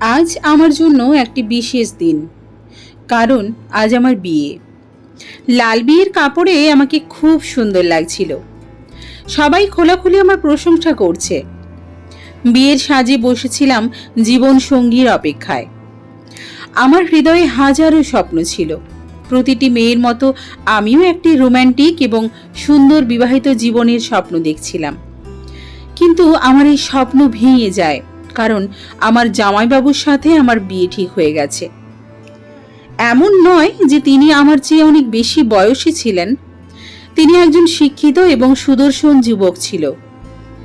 আজ আমার জন্য একটি বিশেষ দিন, কারণ আজ আমার বিয়ে। লাল বিয়ের কাপড়ে আমাকে খুব সুন্দর লাগছিল। সবাই খোলাখুলি আমার প্রশংসা করছে। বিয়ের সাজে বসেছিলাম জীবন সঙ্গীর অপেক্ষায়। আমার হৃদয়ে হাজারো স্বপ্ন ছিল। প্রতিটি মেয়ের মতো আমিও একটি রোম্যান্টিক এবং সুন্দর বিবাহিত জীবনের স্বপ্ন দেখছিলাম। কিন্তু আমার এই স্বপ্ন ভেঙে যায়। কারণ আমার জামাইবাবুর সাথে আমার বিয়ে ঠিক হয়ে গেছে। এমন নয় যে তিনি আমার চেয়ে অনেক বেশি বয়সী ছিলেন। তিনি একজন শিক্ষিত এবং সুদর্শন যুবক ছিল।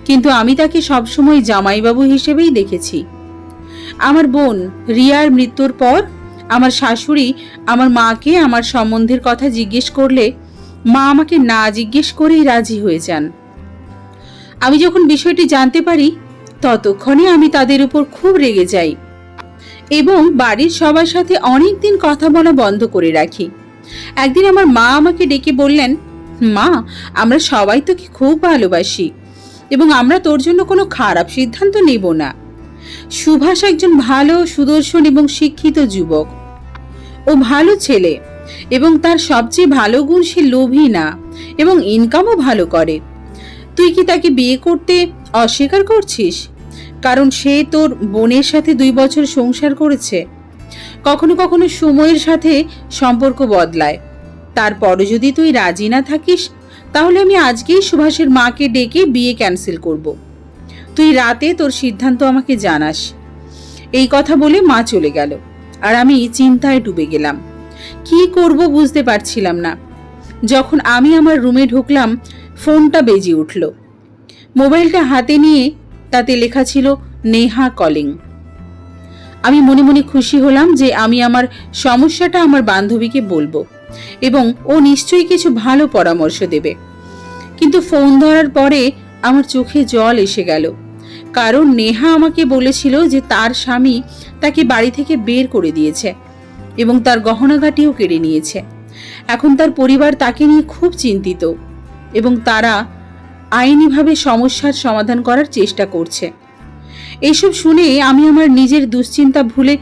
কিন্তু আমি তাকে সবসময় জামাইবাবু হিসেবেই দেখেছি। আমার বোন রিয়ার মৃত্যুর পর আমার শাশুড়ি আমার মাকে আমার সম্বন্ধের কথা জিজ্ঞেস করলে মা আমাকে না জিজ্ঞেস করেই রাজি হয়ে যান। আমি যখন বিষয়টি জানতে পারি ততক্ষণে আমি তাদের উপর খুব রেগে যাই এবং বাড়ির সবার সাথে অনেক দিন কথা বলা বন্ধ করে রাখি। একদিন আমার মা আমাকে ডেকে বললেন, মা, আমরা সবাই তোকে খুব ভালোবাসি এবং আমরা তোর জন্য কোনো খারাপ সিদ্ধান্ত নেব না। সুভাষ একজন ভালো, সুদর্শন এবং শিক্ষিত যুবক। ও ভালো ছেলে এবং তার সবচেয়ে ভালো গুণ সে লোভী না এবং ইনকামও ভালো করে। তুই কি তাকে বিয়ে করতে অস্বীকার করছিস? কারণ সে তোর বোনের সাথে দুই বছর সংসার করেছে। কখনো কখনো সময়ের সাথে সম্পর্ক বদলায়। তারপরও যদি তুই রাজি না থাকিস, তাহলে আমি আজকেই সুভাষের মাকে ডেকে বিয়ে ক্যান্সেল করব। তুই রাতে তোর সিদ্ধান্ত আমাকে জানাস। এই কথা বলে মা চলে গেল। আর আমি চিন্তায় ডুবে গেলাম। কি করব বুঝতে পারছিলাম না। যখন আমি আমার রুমে ঢুকলাম, ফোনটা বেজে উঠল। মোবাইলটা হাতে নিয়ে তাতে লেখা ছিল, নেহা কলিং। আমি মনে মনে খুশি হলাম যে আমি আমার সমস্যাটা আমার বান্ধবীকে বলব এবং ও নিশ্চয়ই কিছু ভালো পরামর্শ দেবে। কিন্তু ফোন ধরার পরে আমার চোখে জল এসে গেল। কারণ নেহা আমাকে বলেছিল যে তার স্বামী তাকে বাড়ি থেকে বের করে দিয়েছে এবং তার গহনাঘাটিও কেড়ে নিয়েছে। এখন তার পরিবার তাকে নিয়ে খুব চিন্তিত এবং তারা আইনিভাবে সমস্যার সমাধান করার চেষ্টা করছে। এইসব শুনে আমি আমার নিজের দুশ্চিন্তা ভুলে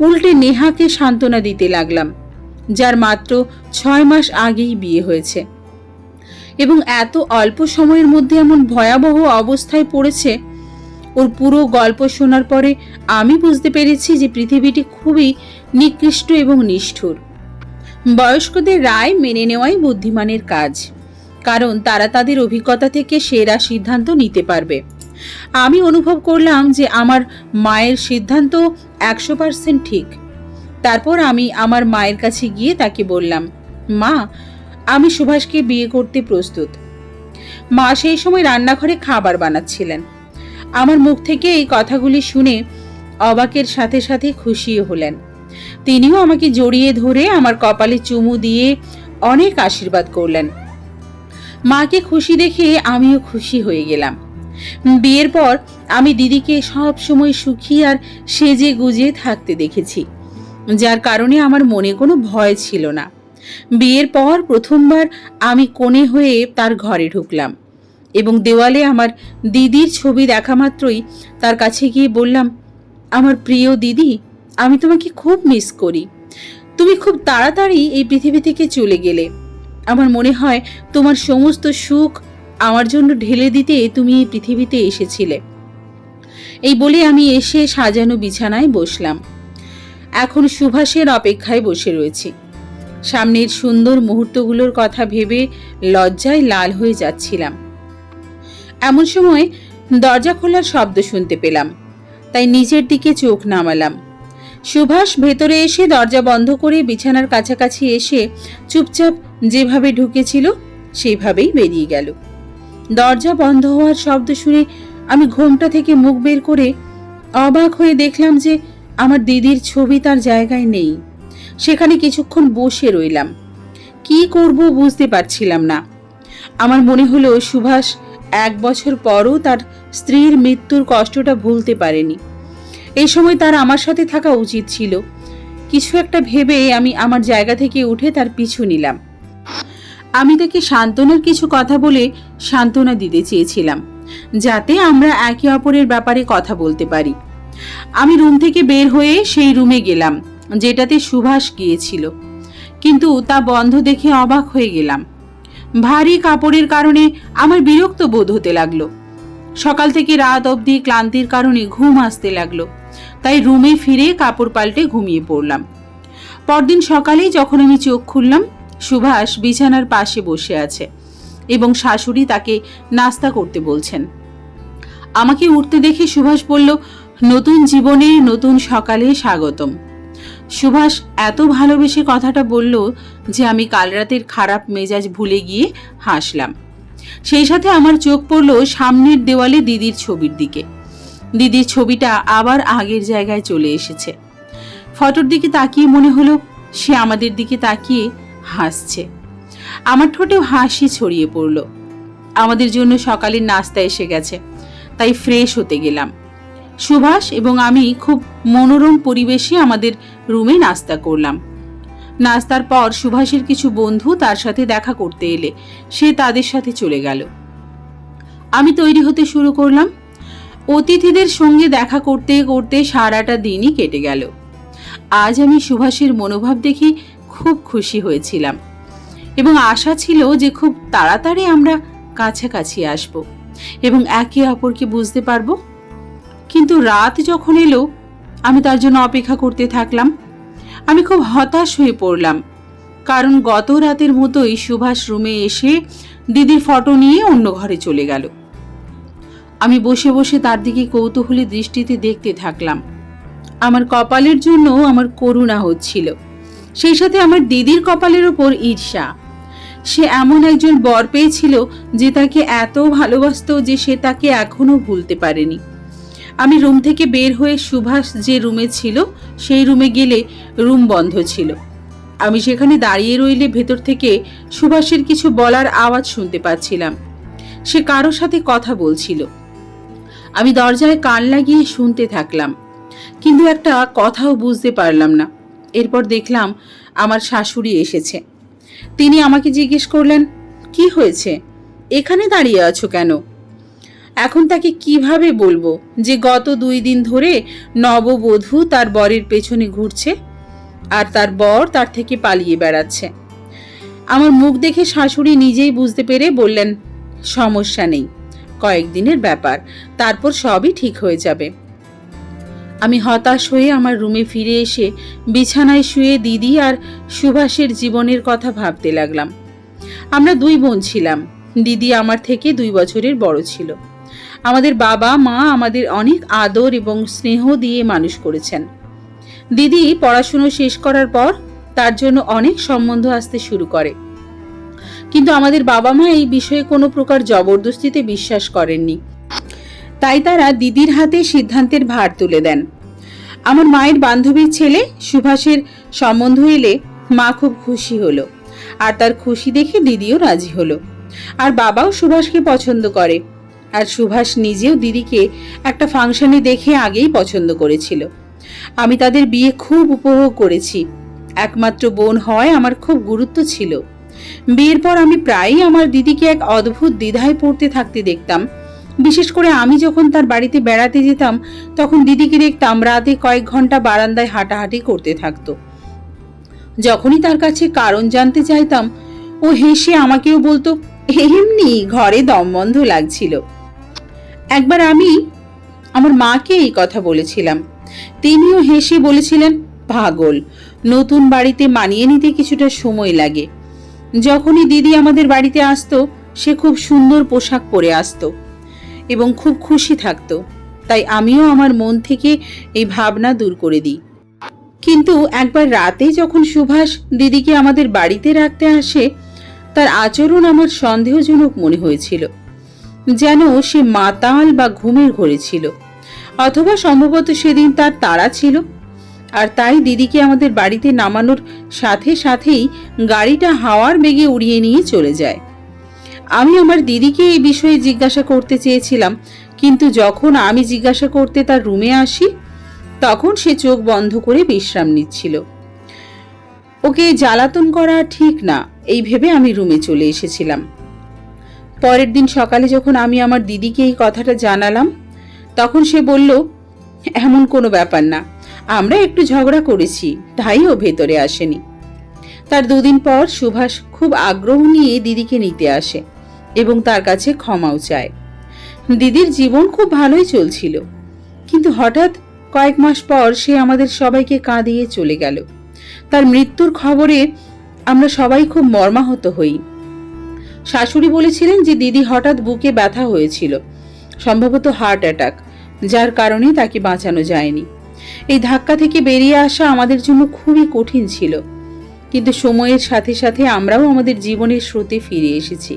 উল্টে নেহাকে সান্ত্বনা দিতে লাগলাম, যার মাত্র ছয় মাস আগেই বিয়ে হয়েছে। এবং এত অল্প সময়ের মধ্যে এমন ভয়াবহ অবস্থায় পড়েছে, ওর পুরো গল্প শোনার পরে আমি বুঝতে পেরেছি যে পৃথিবীটি খুবই নিকৃষ্ট এবং নিষ্ঠুর। বয়স্কদের রায় মেনে নেওয়াই বুদ্ধিমানের কাজ। কারণ তারা তাদের অভিজ্ঞতা থেকে সেরা সিদ্ধান্ত নিতে পারবে। আমি অনুভব করলাম যে আমার মায়ের সিদ্ধান্ত একশো পার্সেন্ট ঠিক। তারপর আমি আমার মায়ের কাছে গিয়ে তাকে বললাম, মা, আমি সুভাষকে বিয়ে করতে প্রস্তুত। মা সেই সময় রান্নাঘরে খাবার বানাচ্ছিলেন। আমার মুখ থেকে এই কথাগুলি শুনে অবাকের সাথে সাথে খুশিও হলেন। তিনিও আমাকে জড়িয়ে ধরে আমার কপালে চুমু দিয়ে অনেক আশীর্বাদ করলেন। মাকে খুশি দেখে আমিও খুশি হয়ে গেলাম। বিয়ের পর আমি দিদিকে সব সময় সুখী আর সেজে গুজে থাকতে দেখেছি, যার কারণে আমার মনে কোনো ভয় ছিল না। বিয়ের পর প্রথমবার আমি কোণে হয়ে তার ঘরে ঢুকলাম এবং দেওয়ালে আমার দিদির ছবি দেখা মাত্রই তার কাছে গিয়ে বললাম, আমার প্রিয় দিদি, আমি তোমাকে খুব মিস করি। তুমি খুব তাড়াতাড়ি এই পৃথিবী থেকে চলে গেলে। আমার মনে হয় তোমার সমস্ত সুখ আমার জন্য ঢেলে দিতে তুমি এই পৃথিবীতে এসেছিলে। এই বলে আমি এসে সাজানো বিছানায় বসলাম। এখন সুভাষের অপেক্ষায় বসে রয়েছি। সামনের সুন্দর মুহূর্তগুলোর কথা ভেবে লজ্জায় লাল হয়ে যাচ্ছিলাম। এমন সময় দরজা খোলার শব্দ শুনতে পেলাম। তাই নিজের দিকে চোখ নামালাম। সুভাষ ভেতরে এসে দরজা বন্ধ করে বিছানার কাছাকাছি এসে চুপচাপ যেভাবে ঢুকেছিল সেইভাবেই বেরিয়ে গেল। দরজা বন্ধ হওয়ার শব্দ শুনে আমি ঘোমটা থেকে মুখ বের করে অবাক হয়ে দেখলাম যে আমার দিদির ছবি তার জায়গায় নেই। সেখানে কিছুক্ষণ বসে রইলাম। কি করব বুঝতে পারছিলাম না। আমার মনে হলো সুভাষ এক বছর পরও তার স্ত্রীর মৃত্যুর কষ্টটা ভুলতে পারেনি। এই সময় তার আমার সাথে থাকা উচিত ছিল। কিছু একটা ভেবে আমি আমার জায়গা থেকে উঠে তার পিছু নিলাম। আমি তাকে সান্ত্বনার কিছু কথা বলে সান্ত্বনা দিতে চেয়েছিলাম, যাতে আমরা একে অপরের ব্যাপারে কথা বলতে পারি। আমি রুম থেকে বের হয়ে সেই রুমে গেলাম, যেটাতে সুভাষ গিয়েছিল। কিন্তু তা বন্ধ দেখে অবাক হয়ে গেলাম। ভারী কাপড়ের কারণে আমার বিরক্ত বোধ হতে লাগল। সকাল থেকে রাত অবধি ক্লান্তির কারণে ঘুম আসতে লাগল। তাই রুমে ফিরে কাপড় পাল্টে ঘুমিয়ে পড়লাম। পরদিন সকালেই যখন আমি চোখ খুললাম, সুভাষ বিছানার পাশে বসে আছে এবং শাশুড়ি তাকে নাস্তা করতে বলছেন। আমাকে উঠতে দেখে সুভাষ বলল, নতুন জীবনে নতুন সকালে স্বাগতম। সুভাষ এত ভালোবেসে কথাটা বলল যে আমি কাল রাতের খারাপ মেজাজ ভুলে গিয়ে হাসলাম। সেই সাথে আমার চোখ পড়ল সামনের দেওয়ালে দিদির ছবির দিকে। দিদির ছবিটা আবার আগের জায়গায় চলে এসেছে। ফটোর দিকে তাকিয়ে মনে হলো সে আমাদের দিকে তাকিয়ে হাসছে। আমার ঠোঁটেও হাসি ছড়িয়ে পড়ল। আমাদের জন্য সকালের নাস্তা এসে গেছে, তাই ফ্রেশ হতে গেলাম। সুভাষ এবং আমি খুব মনোরম পরিবেশে আমাদের রুমে নাস্তা করলাম। নাস্তার পর সুভাষের কিছু বন্ধু তার সাথে দেখা করতে এলে সে তাদের সাথে চলে গেল। আমি তৈরি হতে শুরু করলাম অতিথিদের সঙ্গে দেখা করতে করতে সারাটা দিনই কেটে গেল। আজ আমি সুভাষের মনোভাব দেখে খুব খুশি হয়েছিলাম এবং আশা ছিল যে খুব তাড়াতাড়ি আমরা কাছাকাছি আসব এবং একে অপরকে বুঝতে পারব। কিন্তু রাত যখন এলো, আমি তার জন্য অপেক্ষা করতে থাকলাম। আমি খুব হতাশ হয়ে পড়লাম, কারণ গত রাতের মতোই সুভাষ রুমে এসে দিদির ফটো নিয়ে অন্য ঘরে চলে গেল। আমি বসে বসে তার দিকে কৌতূহলী দৃষ্টিতে দেখতে থাকলাম। আমার কপালের জন্য আমার করুণা হচ্ছিল। সেই সাথে আমার দিদির কপালের ওপর ঈর্ষা। সে এমন একজন বর পেয়েছিল যে তাকে এত ভালোবাসতো যে সে তাকে এখনও ভুলতে পারেনি। আমি রুম থেকে বের হয়ে সুভাষ যে রুমে ছিল, সেই রুমে গেলে রুম বন্ধ ছিল। আমি সেখানে দাঁড়িয়ে রইলে ভেতর থেকে সুভাষের কিছু বলার আওয়াজ শুনতে পাচ্ছিলাম। সে কারোর সাথে কথা বলছিল। আমি দরজায় কান লাগিয়ে শুনতে থাকলাম। কিন্তু একটা কথাও বুঝতে পারলাম না। এরপর দেখলাম আমার শাশুড়ি এসেছে। তিনি আমাকে জিজ্ঞেস করলেন, কি হয়েছে? এখানে দাঁড়িয়ে আছো কেন? এখন তাকে কীভাবে বলব যে গত দুই দিন ধরে নববধূ তার বরের পেছনে ঘুরছে আর তার বর তার থেকে পালিয়ে বেড়াচ্ছে। আমার মুখ দেখে শাশুড়ি নিজেই বুঝতে পেরে বললেন, সমস্যা নেই। কয়েকদিনের ব্যাপার। তারপর সবই ঠিক হয়ে যাবে। আমি হতাশ হয়ে আমার রুমে ফিরে এসে বিছানায় শুয়ে দিদি আর সুভাষের জীবনের কথা ভাবতে লাগলাম। আমরা দুই বোন ছিলাম। দিদি আমার থেকে দুই বছরের বড় ছিল। আমাদের বাবা, মা আমাদের অনেক আদর এবং স্নেহ দিয়ে মানুষ করেছেন। দিদি পড়াশুনো শেষ করার পর তার জন্য অনেক সম্বন্ধ আসতে শুরু করে। কিন্তু আমাদের বাবা মা এই বিষয়ে কোনো প্রকার জবরদস্তিতে বিশ্বাস করেননি। তাই তারা দিদির হাতে সিদ্ধান্তের ভার তুলে দেন। আমার মায়ের বান্ধবীর ছেলে সুভাষের সম্বন্ধ এলে মা খুব খুশি হলো, আর তার খুশি দেখে দিদিও রাজি হলো। আর বাবাও সুভাষকে পছন্দ করে, আর সুভাষ নিজেও দিদিকে একটা ফাংশনে দেখে আগেই পছন্দ করেছিল। আমি তাদের বিয়ে খুব উপভোগ করেছি। একমাত্র বোন হয় আমার খুব গুরুত্ব ছিল। বিয়ের পর আমি প্রায়ই আমার দিদিকে এক অদ্ভুত দ্বিধায় পড়তে থাকতে দেখতাম। বিশেষ করে আমি যখন তার বাড়িতে বেড়াতে যেতাম, তখন দিদিকে দেখতাম রাতে কয়েক ঘণ্টা বারান্দায় হাঁটাহাঁটি করতে থাকতো। যখনই তার কাছে কারণ জানতে চাইতাম, ও হেসে আমাকেও বলতো, এমনি ঘরে দম বন্ধ লাগছিল। একবার আমি আমার মাকে এই কথা বলেছিলাম। তিনিও হেসে বলেছিলেন, পাগল, নতুন বাড়িতে মানিয়ে নিতে কিছুটা সময় লাগে। যখনই দিদি আমাদের বাড়িতে আসতো, সে খুব সুন্দর পোশাক পরে আসতো এবং খুব খুশি থাকতো। তাই আমিও আমার মন থেকে এই ভাবনা দূর করে দিই। কিন্তু একবার রাতে যখন সুভাষ দিদিকে আমাদের বাড়িতে রাখতে আসে, তার আচরণ আমার সন্দেহজনক মনে হয়েছিল, যেন সে মাতাল বা ঘুমের ঘরে ছিল, অথবা সম্ভবত সেদিন তার তাড়া ছিল আর তাই দিদিকে আমাদের বাড়িতে নামানোর সাথে সাথেই গাড়িটা হাওয়ার বেগে উড়িয়ে নিয়ে চলে যায়। আমি আমার দিদিকে এই বিষয়ে জিজ্ঞাসা করতে চেয়েছিলাম, কিন্তু যখন আমি জিজ্ঞাসা করতে তার রুমে আসি, তখন সে চোখ বন্ধ করে বিশ্রাম নিচ্ছিল। ওকে জ্বালাতন করা ঠিক না, এই ভেবে আমি রুমে চলে এসেছিলাম। পরের দিন সকালে যখন আমি আমার দিদিকে এই কথাটা জানালাম, তখন সে বলল, এমন কোনো ব্যাপার না আমরা একটু ঝগড়া করেছি, তাই ও ভেতরে আসেনি। তার দুদিন পর সুভাষ খুব আগ্রহ নিয়ে দিদিকে নিতে আসে এবং তার কাছে ক্ষমাও চায়। দিদির জীবন খুব ভালোই চলছিল, কিন্তু হঠাৎ কয়েক মাস পর সে আমাদের সবাইকে কাঁদিয়ে চলে গেল। তার মৃত্যুর খবরে আমরা সবাই খুব মর্মাহত হই। শাশুড়ি বলেছিলেন যে দিদি হঠাৎ বুকে ব্যথা হয়েছিল, সম্ভবত হার্ট অ্যাটাক, যার কারণে তাকে বাঁচানো যায়নি। এই ধাক্কা থেকে বেরিয়ে আসা আমাদের জন্য খুবই কঠিন ছিল। কিন্তু সময়ের সাথে সাথে আমরাও আমাদের জীবনের স্রোতে ফিরে এসেছি।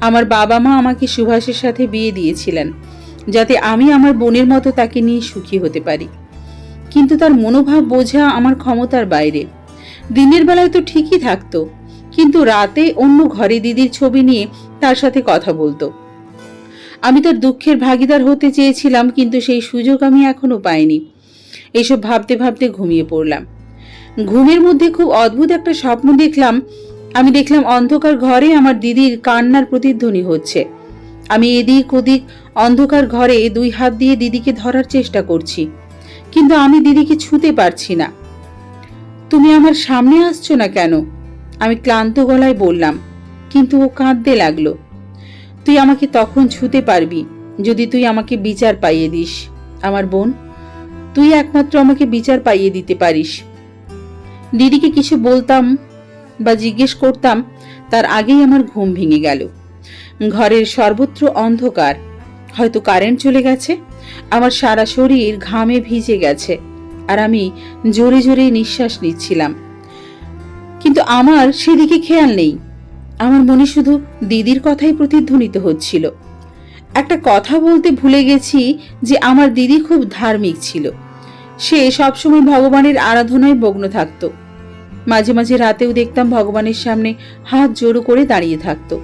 আমার বাবা মা আমাকে সুভাষের সাথে বিয়ে দিয়েছিলেন, যাতে আমি আমার বোনের মতো তাকে নিয়ে সুখী হতে পারি। কিন্তু তার মনোভাব বোঝা আমার ক্ষমতার বাইরে। দিনের বেলায় তো ঠিকই থাকতো, কিন্তু রাতে অন্য ঘরে দিদির ছবি নিয়ে তার সাথে কথা বলতো। আমি তার দুঃখের ভাগিদার হতে চেয়েছিলাম, কিন্তু সেই সুযোগ আমি এখনও পাইনি। এইসব ভাবতে ভাবতে ঘুমিয়ে পড়লাম। ঘুমের মধ্যে খুব অদ্ভুত একটা স্বপ্ন দেখলাম। আমি দেখলাম অন্ধকার ঘরে আমার দিদির কান্নার প্রতিধ্বনি হচ্ছে। আমি এদিক ওদিক অন্ধকার ঘরে দুই হাত দিয়ে দিদিকে ধরার চেষ্টা করছি। কিন্তু আমি দিদিকে ছুতে পারছি না। তুমি আমার সামনে আসছো না কেন? আমি ক্লান্ত গলায় বললাম। কিন্তু ও কাঁদতে লাগল। তুই আমাকে তখন ছুতে পারবি যদি তুই আমাকে বিচার পাইয়ে দিস। আমার বোন তুই একমাত্র আমাকে বিচার পাইয়ে দিতে পারিস। দিদিকে কিছু বলতাম বা জিজ্ঞেস করতাম, তার আগেই আমার ঘুম ভেঙে গেল। ঘরের সর্বত্র অন্ধকার। হয়তো কারেন্ট চলে গেছে, আমার সারা শরীর ঘামে ভিজে গেছে, আর আমি জোরে জোরে নিঃশ্বাস নিচ্ছিলাম। কিন্তু আমার সেদিকে খেয়াল নেই। আমার মনে শুধু দিদির কথাই প্রতিধ্বনিত হচ্ছিল। একটা কথা বলতে ভুলে গেছি যে আমার দিদি খুব ধার্মিক ছিল। সে সবসময় ভগবানের আরাধনায় মগ্ন থাকতো। মাঝে মাঝে রাতেও দেখতাম ভগবানের সামনে হাত জোড়ো করে দাঁড়িয়ে থাকতো।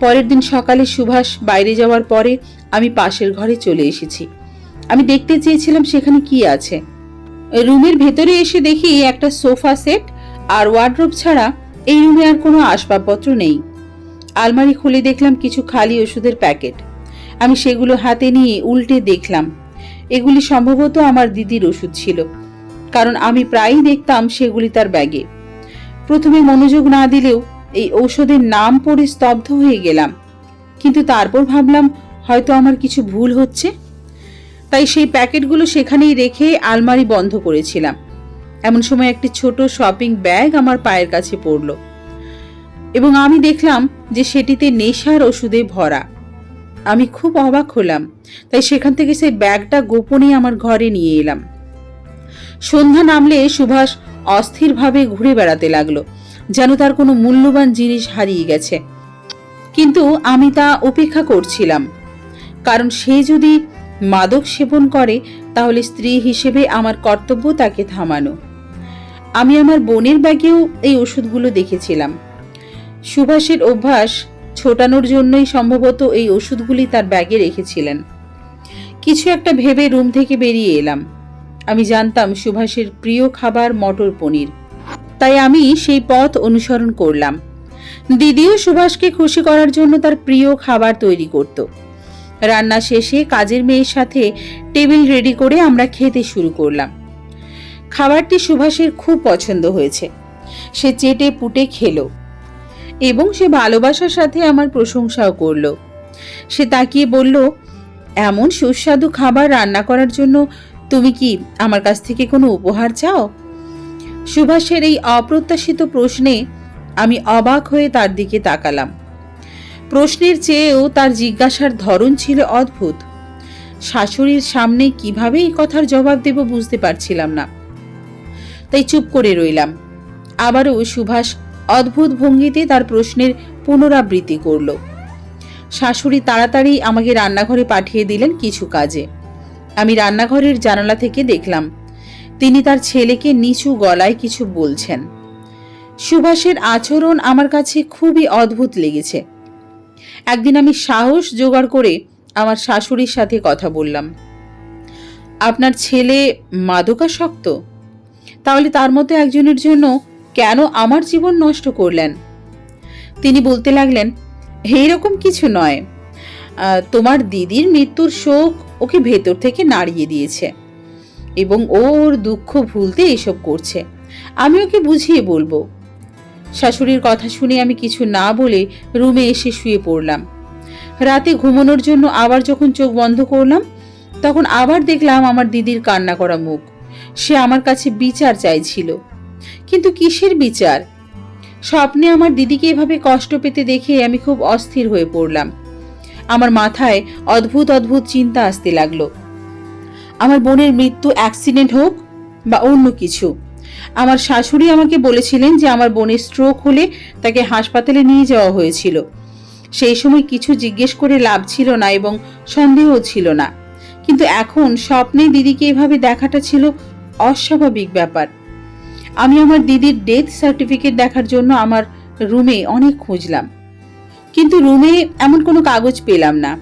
পরের দিন সকালে সুভাষ বাইরে যাওয়ার পরে আমি পাশের ঘরে চলে এসেছি। আমি দেখতে চেয়েছিলাম সেখানে কি আছে। রুমের ভেতরে এসে দেখি একটা সোফা সেট আর ওয়ার্ড্রোব ছাড়া এই রুমে আর কোনো আসবাবপত্র নেই। আলমারি খুলে দেখলাম কিছু খালি ওষুধের প্যাকেট। আমি সেগুলো হাতে নিয়ে উল্টে দেখলাম। এগুলি সম্ভবত আমার দিদির ওষুধ ছিল, কারণ আমি প্রায়ই দেখতাম সেগুলি তার ব্যাগে। প্রথমে মনোযোগ না দিলেও এই ঔষধের নাম পড়ে স্তব্ধ হয়ে গেলাম। কিন্তু তারপর ভাবলাম, হয়তো আমার কিছু ভুল হচ্ছে? তাই সেই প্যাকেটগুলো সেখানেই রেখে আলমারি বন্ধ করেছিলাম। এমন সময় একটি ছোট শপিং ব্যাগ আমার পায়ের কাছে পড়ল। এবং আমি দেখলাম যে সেটিতে নেশার ওষুধে ভরা। আমি খুব অবাক হলাম, তাই সেখান থেকে সেই ব্যাগটা গোপনে আমার ঘরে নিয়ে এলাম। সন্ধ্যা নামলে সুভাষ অস্থিরভাবে ঘুরে বেড়াতে লাগল, যেন তার কোনো মূল্যবান জিনিস হারিয়ে গেছে। কিন্তু আমি তা উপেক্ষা করছিলাম, কারণ সে যদি মাদক সেবন করে, তাহলে স্ত্রী হিসেবে আমার কর্তব্য তাকে থামানো। আমি আমার বোনের ব্যাগেও এই ওষুধগুলো দেখেছিলাম। সুভাষের অভ্যাস ছোটানোর জন্যই সম্ভবত এই ওষুধগুলি তার ব্যাগে রেখেছিলেন। কিছু একটা ভেবে রুম থেকে বেরিয়ে এলাম। আমি জানতাম সুভাষের প্রিয় খাবার মটর পনির। তাই আমি সেই পথ অনুসরণ করলাম। দিদিও সুভাষকে খুশি করার জন্য তার প্রিয় খাবার তৈরি করত। রান্না শেষে কাজের মেয়ের সাথে টেবিল রেডি করে আমরা খেতে শুরু করলাম। খাবারটি সুভাষের খুব পছন্দ হয়েছে। সে চেটে পুটে খেলো। এবং সে ভালোবাসার সাথে আমার প্রশংসাও করল। সে তাকিয়ে বলল, এমন সুস্বাদু খাবার রান্না করার জন্য তুমি কি আমার কাছ থেকে কোনো উপহার চাও? সুভাষের এই অপ্রত্যাশিত প্রশ্নে আমি অবাক হয়ে তার দিকে তাকালাম। প্রশ্নের চেয়েও তার জিজ্ঞাসার ধরন ছিল অদ্ভুত। শাশুড়ির সামনে কীভাবে এই কথার জবাব দেব বুঝতে পারছিলাম না। তাই চুপ করে রইলাম। আবারও সুভাষ অদ্ভুত ভঙ্গিতে তার প্রশ্নের পুনরাবৃত্তি করল। শাশুড়ি তাড়াতাড়ি আমাকে রান্নাঘরে পাঠিয়ে দিলেন কিছু কাজে। আমি রান্নাঘরের জানালা থেকে দেখলাম, তিনি তার ছেলেকে নিচু গলায় কিছু বলছেন। সুভাষের আচরণ আমার কাছে খুবই অদ্ভুত লেগেছে। একদিন আমি সাহস জোগাড় করে আমার শাশুড়ির সাথে কথা বললাম। আপনার ছেলে মাদকাসক্ত? তাহলে তার মতো একজনের জন্য কেন আমার জীবন নষ্ট করলেন? তিনি বলতে লাগলেন এইরকম কিছু নয়। তোমার দিদির মৃত্যুর শোক ওকে ভেতর থেকে নাড়িয়ে দিয়েছে এবং ও ওর দুঃখ ভুলতে এসব করছে। আমি ওকে বুঝিয়ে বলব। শাশুড়ির কথা শুনে আমি কিছু না বলে রুমে এসে শুয়ে পড়লাম। রাতে ঘুমানোর জন্য আবার যখন চোখ বন্ধ করলাম, তখন আবার দেখলাম আমার দিদির কান্না করা মুখ। সে আমার কাছে বিচার চাইছিল। কিন্তু কিসের বিচার? স্বপ্নে আমার দিদিকে এভাবে কষ্ট পেতে দেখে আমি খুব অস্থির হয়ে পড়লাম। আমার মাথায় অদ্ভুত অদ্ভুত চিন্তা আসতে লাগল। আমার বোনের মৃত্যু অ্যাক্সিডেন্ট হোক বা অন্য কিছু, আমার শাশুড়ি আমাকে বলেছিলেন যে আমার বোনের স্ট্রোক হলে তাকে হাসপাতালে নিয়ে যাওয়া হয়েছিল। সেই সময় কিছু জিজ্ঞেস করে লাভ ছিল না এবং সন্দেহ ছিল না। কিন্তু এখন স্বপ্নে দিদিকে এভাবে দেখাটা ছিল অস্বাভাবিক ব্যাপার। আমি আমার দিদির ডেথ সার্টিফিকেট দেখার জন্য আমার রুমে অনেক খুঁজলাম। কিন্তু রুমে এমন কোনো কাগজ পেলাম না।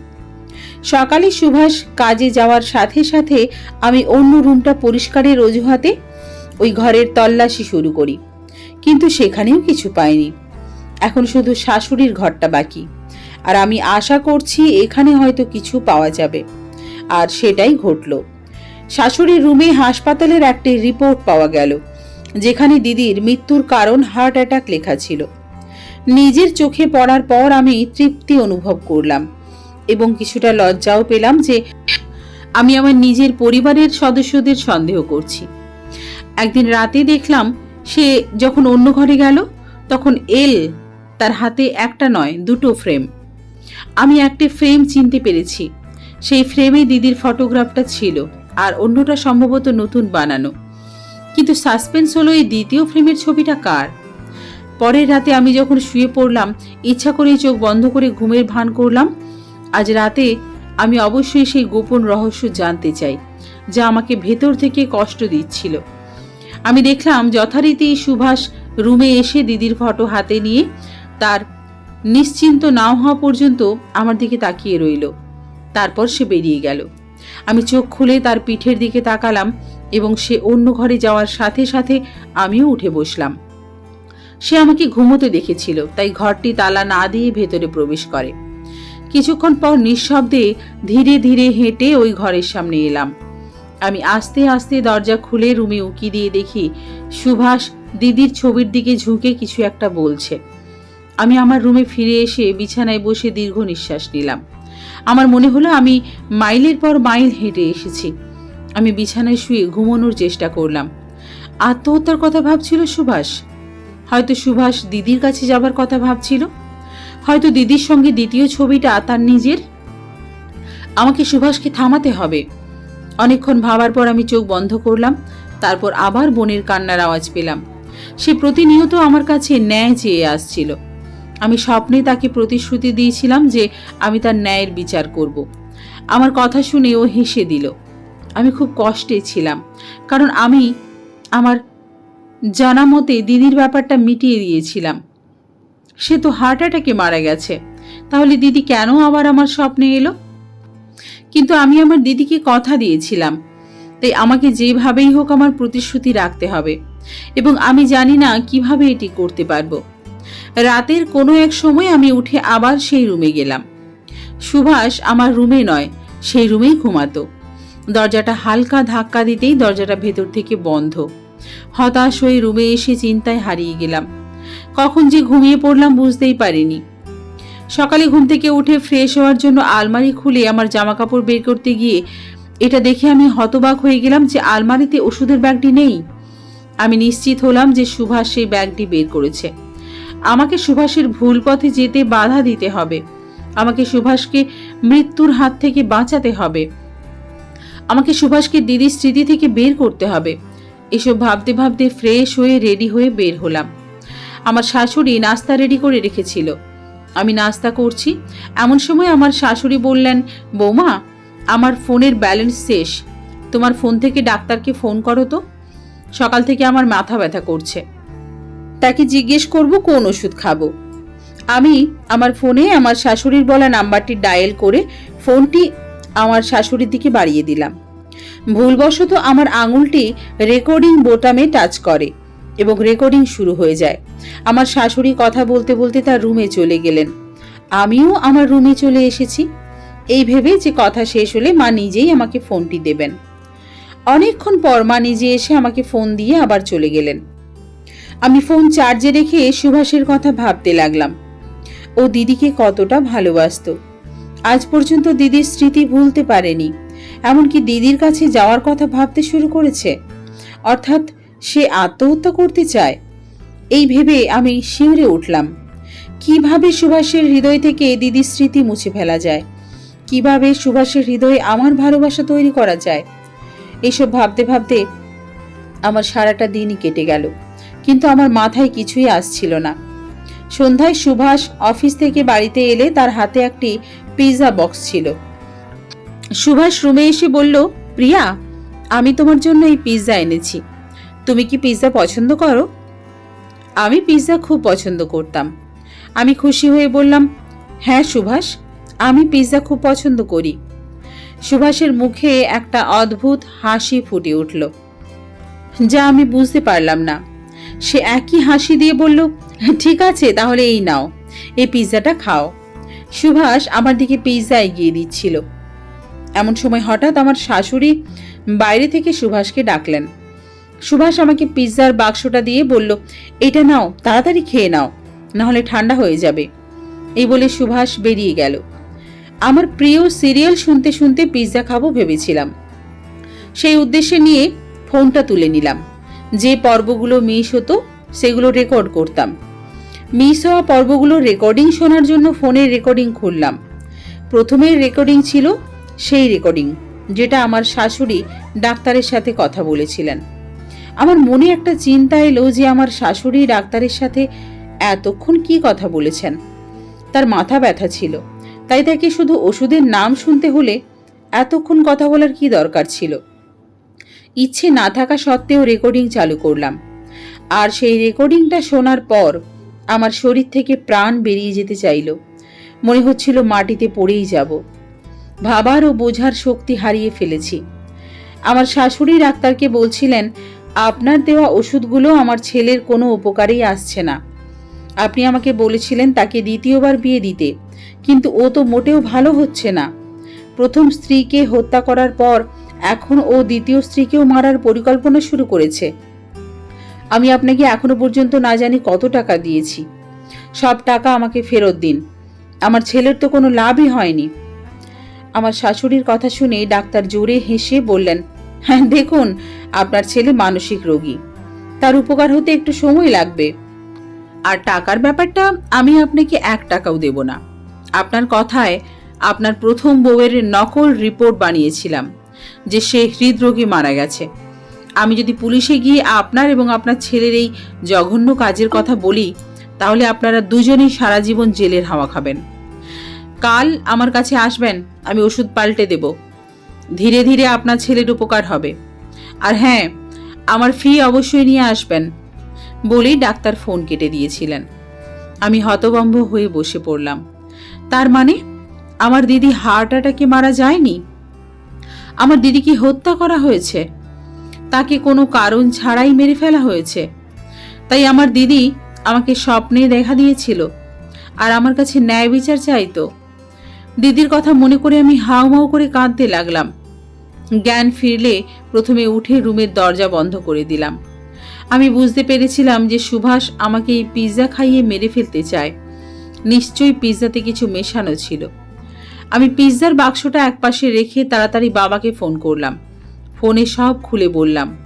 সকালে সুভাষ কাজে যাওয়ার সাথে সাথে আমি অন্য রুমটা পরিষ্কারের অজুহাতে ওই ঘরের তল্লাশি শুরু করি। কিন্তু সেখানেও কিছু পাইনি। এখন শুধু শাশুড়ির ঘরটা বাকি। আর আমি আশা করছি এখানে হয়তো কিছু পাওয়া যাবে। আর সেটাই ঘটল। শাশুড়ির রুমে হাসপাতালের একটি রিপোর্ট পাওয়া গেল। যেখানে দিদির মৃত্যুর কারণ হার্ট অ্যাটাক লেখা ছিল। নিজের চোখে পড়ার পর আমি তৃপ্তি অনুভব করলাম এবং কিছুটা লজ্জাও পেলাম যে আমি আমার নিজের পরিবারের সদস্যদের সন্দেহ করছি। একদিন রাতে দেখলাম সে যখন অন্য ঘরে গেল, তখন এল তার হাতে একটা নয়, দুটো ফ্রেম আমি একটি ফ্রেম চিনতে পেরেছি। সেই ফ্রেমে দিদির ফটোগ্রাফটা ছিল আর অন্যটা সম্ভবত নতুন বানানো। কিন্তু সাসপেন্স হলো এই দ্বিতীয় ফ্রেমের ছবিটা কার? পরের রাতে আমি যখন শুয়ে পড়লাম, ইচ্ছা করেই চোখ বন্ধ করে ঘুমের ভান করলাম। আজ রাতে আমি অবশ্যই সেই গোপন রহস্য জানতে চাই, যা আমাকে ভেতর থেকে কষ্ট দিচ্ছিল। আমি দেখলাম যথারীতি সুভাষ রুমে এসে দিদির ফটো হাতে নিয়ে তার নিশ্চিন্ত না হওয়া পর্যন্ত আমার দিকে তাকিয়ে রইল। তারপর সে বেরিয়ে গেল। আমি চোখ খুলে তার পিঠের দিকে তাকালাম এবং সে অন্য ঘরে যাওয়ার সাথে সাথে আমিও উঠে বসলাম। সে আমাকে ঘুমোতে দেখেছিল, তাই ঘরটি তালা না দিয়ে ভেতরে প্রবেশ করে। কিছুক্ষণ পর নিঃশব্দে ধীরে ধীরে হেঁটে ওই ঘরের সামনে এলাম। আমি আস্তে আস্তে দরজা খুলে রুমে উকি দিয়ে দেখি সুভাষ দিদির ছবির দিকে ঝুঁকে কিছু একটা বলছে। আমি আমার রুমে ফিরে এসে বিছানায় বসে দীর্ঘ নিঃশ্বাস নিলাম। আমার মনে হলো আমি মাইলের পর মাইল হেঁটে এসেছি। আমি বিছানায় শুয়ে ঘুমানোর চেষ্টা করলাম। আত্মহত্যার কথা ভাবছিল সুভাষ। হয়তো সুভাষ দিদির কাছে যাবার কথা ভাবছিল? হয়তো দিদির সঙ্গে দ্বিতীয় ছবিটা তার নিজের? আমাকে সুভাষকে থামাতে হবে। অনেকক্ষণ ভাবার পর আমি চোখ বন্ধ করলাম, তারপর আবার বোনের কান্নার আওয়াজ পেলাম। সে প্রতিনিয়ত আমার কাছে ন্যায় চেয়ে আসছিল। আমি স্বপ্নে তাকে প্রতিশ্রুতি দিয়েছিলাম যে আমি তার ন্যায়ের বিচার করব। আমার কথা শুনে ও হেসে দিল। আমি খুব কষ্টে ছিলাম। কারণ আমি আমার জানা মতে দিদির ব্যাপারটা মিটিয়ে দিয়েছিলাম। সে তো হার্ট অ্যাটাকে মারা গেছে। তাহলে দিদি কেন আবার আমার স্বপ্নে এলো? কিন্তু আমি আমার দিদিকে কথা দিয়েছিলাম। তাই আমাকে যেভাবেই হোক আমার প্রতিশ্রুতি রাখতে হবে। এবং আমি জানি না কীভাবে এটি করতে পারব। রাতের কোনো এক সময় আমি উঠে আবার সেই রুমে গেলাম। সুভাষ আমার রুমে নয়, সেই রুমেই ঘুমাতো। দরজাটা হালকা ধাক্কা দিতেই দরজাটা ভেতর থেকে বন্ধ। হতাশ হয়ে রুমে এসে চিন্তায় হারিয়ে গেলাম। কখন যে ঘুমিয়ে পড়লাম বুঝতেই পারিনি। সকালে ঘুম থেকে উঠে ফ্রেশ হওয়ার জন্য আলমারি খুলে আমার জামা কাপড় বের করতে গিয়ে এটা দেখে আমি হতবাক হয়ে গেলাম যে আলমারিতে ওষুধের ব্যাগটি নেই। আমি নিশ্চিত হলাম যে সুভাষ সেই ব্যাগটি বের করেছে। আমাকে সুভাষের ভুল পথে যেতে বাধা দিতে হবে। আমাকে সুভাষকে মৃত্যুর হাত থেকে বাঁচাতে হবে। আমাকে সুভাষকে দিদির স্মৃতি থেকে বের করতে হবে। এসব ভাবতে ভাবতে ফ্রেশ হয়ে রেডি হয়ে বের হলাম। আমার শাশুড়ি নাস্তা রেডি করে রেখেছিল। আমি নাস্তা করছি। এমন সময় আমার শাশুড়ি বললেন, বৌমা, আমার ফোনের ব্যালেন্স শেষ। তোমার ফোন থেকে ডাক্তারকে ফোন করো তো। সকাল থেকে আমার মাথা ব্যথা করছে। তাকে জিজ্ঞেস করব কোন ওষুধ খাব? আমি আমার ফোনে আমার শাশুড়ির বলা নাম্বারটি ডায়াল করে ফোনটি আমার শাশুড়ির দিকে বাড়িয়ে দিলাম। ভুলবশত আমার আঙুলটি রেকর্ডিং বোতামে টাচ করে এবং রেকর্ডিং শুরু হয়ে যায়। আমার শাশুড়ি কথা বলতে বলতে তার রুমে চলে গেলেন। আমিও আমার রুমে চলে এসেছি। এই ভেবে যে কথা শেষ হলে মা নিজেই আমাকে ফোনটি দেবেন। অনেকক্ষণ পর মা নিজে এসে আমাকে ফোন দিয়ে আবার চলে গেলেন। আমি ফোন চার্জে রেখে সুভাষের কথা ভাবতে লাগলাম। ও দিদিকে কতটা ভালোবাসতো। আজ পর্যন্ত দিদির স্মৃতি ভুলতে পারেনি। এমনকি দিদির কাছে যাওয়ার কথা ভাবতে শুরু করেছে। অর্থাৎ সে আত্মহত্যা করতে চায়। এই ভেবে আমি শিউরে উঠলাম। কীভাবে সুভাষের হৃদয় থেকে দিদির স্মৃতি মুছে ফেলা যায়? কীভাবে সুভাষের হৃদয়ে আমার ভালোবাসা তৈরি করা যায়? এসব ভাবতে ভাবতে আমার সারাটা দিনই কেটে গেল। কিন্তু আমার মাথায় কিছুই আসছিল না। সন্ধ্যায় সুভাষ অফিস থেকে বাড়িতে এলে তার হাতে একটি পিৎজা বক্স ছিল। সুভাষ রুমে এসে বলল, প্রিয়া, আমি তোমার জন্য এই পিৎজা এনেছি। তুমি কি পিৎজা পছন্দ করো? আমি পিৎজা খুব পছন্দ করতাম। আমি খুশি হয়ে বললাম হ্যাঁ সুভাষ, আমি পিৎজা খুব পছন্দ করি। সুভাষের মুখে একটা অদ্ভুত হাসি ফুটে উঠল। যা আমি বুঝতে পারলাম না। সে একই হাসি দিয়ে বলল, ঠিক আছে, তাহলে এই নাও। এই পিৎজাটা খাও। সুভাষ আমার দিকে পিৎজা এগিয়ে দিচ্ছিল। এমন সময় হঠাৎ আমার শাশুড়ি বাইরে থেকে সুভাষকে ডাকলেন। সুভাষ আমাকে পিৎজার বাক্সটা দিয়ে বলল, এটা নাও, তাড়াতাড়ি খেয়ে নাও, নাহলে ঠান্ডা হয়ে যাবে। এই বলে সুভাষ বেরিয়ে গেল। আমার প্রিয় সিরিয়াল শুনতে শুনতে পিৎজা খাব ভেবেছিলাম। সেই উদ্দেশ্যে নিয়ে ফোনটা তুলে নিলাম। যে পর্বগুলো মিস হতো, সেগুলো রেকর্ড করতাম। মিস হওয়া পর্বগুলো রেকর্ডিং শোনার জন্য ফোনের রেকর্ডিং খুললাম। প্রথমের রেকর্ডিং ছিল সেই রেকর্ডিং, যেটা আমার শাশুড়ি ডাক্তারের সাথে কথা বলেছিলেন। আমার মনে একটা চিন্তা এলো যে আমার শাশুড়ি ডাক্তারের সাথে এতক্ষণ কি কথা বলেছেন? তার মাথা ব্যথা ছিল, তাই তাকে শুধু ওষুধের নাম শুনতে হলে এতক্ষণ কথা বলার কি দরকার ছিল? ইচ্ছে না থাকা সত্ত্বেও রেকর্ডিং চালু করলাম। আর সেই রেকর্ডিংটা শোনার পর আমার শরীর থেকে প্রাণ বেরিয়ে যেতে চাইল। মনে হচ্ছিল মাটিতে পড়েই যাব। ভাবার ও বোঝার শক্তি হারিয়ে ফেলেছি। আমার শাশুড়ি ডাক্তারকে বলছিলেন, আপনার দেওয়া ওষুধগুলো আমার ছেলের কোনো উপকারেই আসছে না। আপনি আমাকে বলেছিলেন তাকে দ্বিতীয়বার বিয়ে দিতে, কিন্তু ও তো মোটেও ভালো হচ্ছে না। প্রথম স্ত্রীকে হত্যা করার পর এখন ও দ্বিতীয় স্ত্রীকেও মারার পরিকল্পনা শুরু করেছে। আমি আপনাকে এখনও পর্যন্ত না জানি কত টাকা দিয়েছি। সব টাকা আমাকে ফেরত দিন। আমার ছেলের তো কোনো লাভই হয়নি। আমার শাশুড়ির কথা শুনে ডাক্তার জোরে হেসে বললেন হ্যাঁ দেখুন, আপনার ছেলে মানসিক রোগী। তার উপকার হতে একটু সময় লাগবে। আর টাকার ব্যাপারটা আমি আপনাকে এক টাকাও দেব না। আপনার কথায় আপনার প্রথম বউয়ের নকল রিপোর্ট বানিয়েছিলাম, যে সে হৃদরোগী মারা গেছে। আমি যদি পুলিশে গিয়ে আপনার এবং আপনার ছেলের এই জঘন্য কাজের কথা বলি, তাহলে আপনারা দুজনেই সারা জীবন জেলের হাওয়া খাবেন। কাল আমার কাছে আসবেন, আমি ওষুধ পাল্টে দেব। ধীরে ধীরে আপনার ছেলের উপকার হবে। আর হ্যাঁ আমার ফি অবশ্যই নিয়ে আসবেন, বলেই ডাক্তার ফোন কেটে দিয়েছিলেন। আমি হতবম্ব হয়ে বসে পড়লাম। তার মানে আমার দিদি হার্ট অ্যাটাকে মারা যায়নি? আমার দিদিকে হত্যা করা হয়েছে? তাকে কোনো কারণ ছাড়াই মেরে ফেলা হয়েছে। তাই আমার দিদি আমাকে স্বপ্নে দেখা দিয়েছিল আর আমার কাছে ন্যায় বিচার চাইতো। দিদির কথা মনে করে আমি হাউমাউ করে কাঁদতে লাগলাম। জ্ঞান ফিরলে প্রথমে উঠে রুমের দরজা বন্ধ করে দিলাম। আমি বুঝতে পেরেছিলাম যে সুভাষ আমাকে এই পিৎজা খাইয়ে মেরে ফেলতে চায়। নিশ্চয়ই পিৎজাতে কিছু মেশানো ছিল। আমি পিৎজার বাক্সটা একপাশে রেখে তাড়াতাড়ি বাবাকে ফোন করলাম। ফোনে সব খুলে বললাম।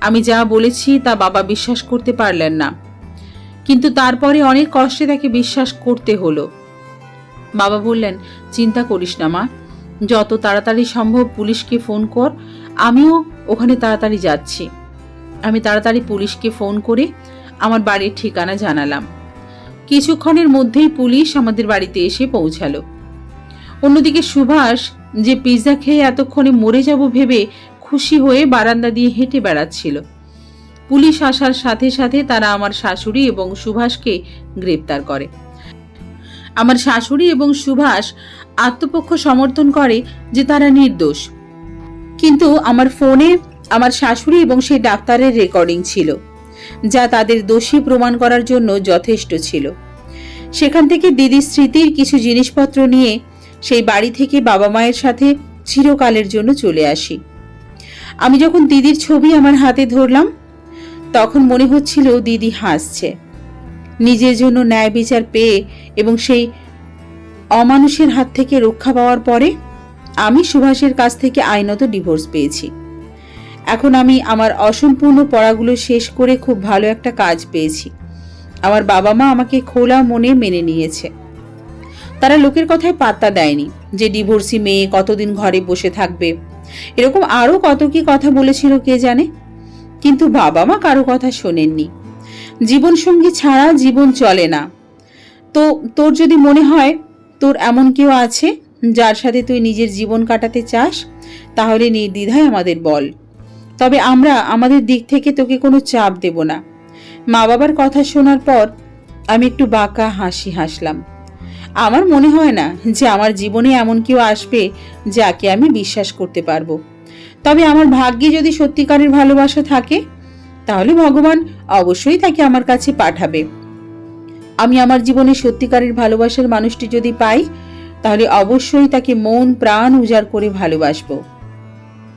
আমি যা বলেছি তা বাবা বিশ্বাস করতে পারলেন না। কিন্তু তারপরে অনেক কষ্টে তাকে বিশ্বাস করতে হলো। বাবা বললেন, চিন্তা করিস না মা, যত তাড়াতাড়ি সম্ভব পুলিশকে ফোন কর, আমিও ওখানে তাড়াতাড়ি যাচ্ছি। আমি তাড়াতাড়ি পুলিশকে ফোন করে আমার বাড়ির ঠিকানা জানালাম। কিছুক্ষণের মধ্যেই পুলিশ আমাদের বাড়িতে এসে পৌঁছালো। অন্যদিকে সুভাষ, যে পিৎজা খেয়ে এতক্ষণে মরে যাব ভেবে খুশি হয়ে বারান্দা দিয়ে হেঁটে বেড়াচ্ছিল। পুলিশ আসার সাথে সাথে তারা আমার শাশুড়ি এবং সুভাষকে গ্রেপ্তার করে। আমার শাশুড়ি এবং সুভাষ আত্মপক্ষ সমর্থন করে যে তারা নির্দোষ। কিন্তু আমার ফোনে আমার শাশুড়ি এবং সেই ডাক্তারের রেকর্ডিং ছিল, যা তাদের দোষী প্রমাণ করার জন্য যথেষ্ট ছিল। সেখান থেকে দিদির স্মৃতির কিছু জিনিসপত্র নিয়ে সেই বাড়ি থেকে বাবা মায়ের সাথে চিরকালের জন্য চলে আসি। আমি যখন দিদির ছবি আমার হাতে ধরলাম, তখন মনে হচ্ছিল দিদি হাসছে। নিজের জন্য ন্যায় বিচার পেয়ে এবং সেই অমানুষের হাত থেকে রক্ষা পাওয়ার পরে আমি সুভাষের কাছ থেকে আইনত ডিভোর্স পেয়েছি। এখন আমি আমার অসম্পূর্ণ পড়াগুলো শেষ করে খুব ভালো একটা কাজ পেয়েছি। আমার বাবা মা আমাকে খোলা মনে মেনে নিয়েছে। তারা লোকের কথায় পাত্তা দেয়নি যে ডিভোর্সি মেয়ে কতদিন ঘরে বসে থাকবে। এরকম আরও কত কি কথা বলেছিল কে জানে? কিন্তু বাবা মা কারও কথা শোনেননি। জীবনসঙ্গী ছাড়া জীবন চলে না। তো, তোর যদি মনে হয় তোর এমন কেউ আছে যার সাথে তুই নিজের জীবন কাটাতে চাস, তাহলে নির্দ্বিধায় আমাদের বল। তবে আমরা আমাদের দিক থেকে তোকে কোনো চাপ দেব না। মা বাবার কথা শোনার পর আমি একটু বাঁকা হাসি হাসলাম। আমার মনে হয় না যে আমার জীবনে এমন কেউ আসবে যাকে আমি বিশ্বাস করতে পারব। তবে আমার ভাগ্যে যদি সত্যিকারের ভালোবাসা থাকে, তাহলে ভগবান অবশ্যই তাকে আমার কাছে পাঠাবে। আমি আমার জীবনে সত্যিকারের ভালোবাসার মানুষটি যদি পাই, তাহলে অবশ্যই তাকে মন প্রাণ উজাড় করে ভালোবাসবো।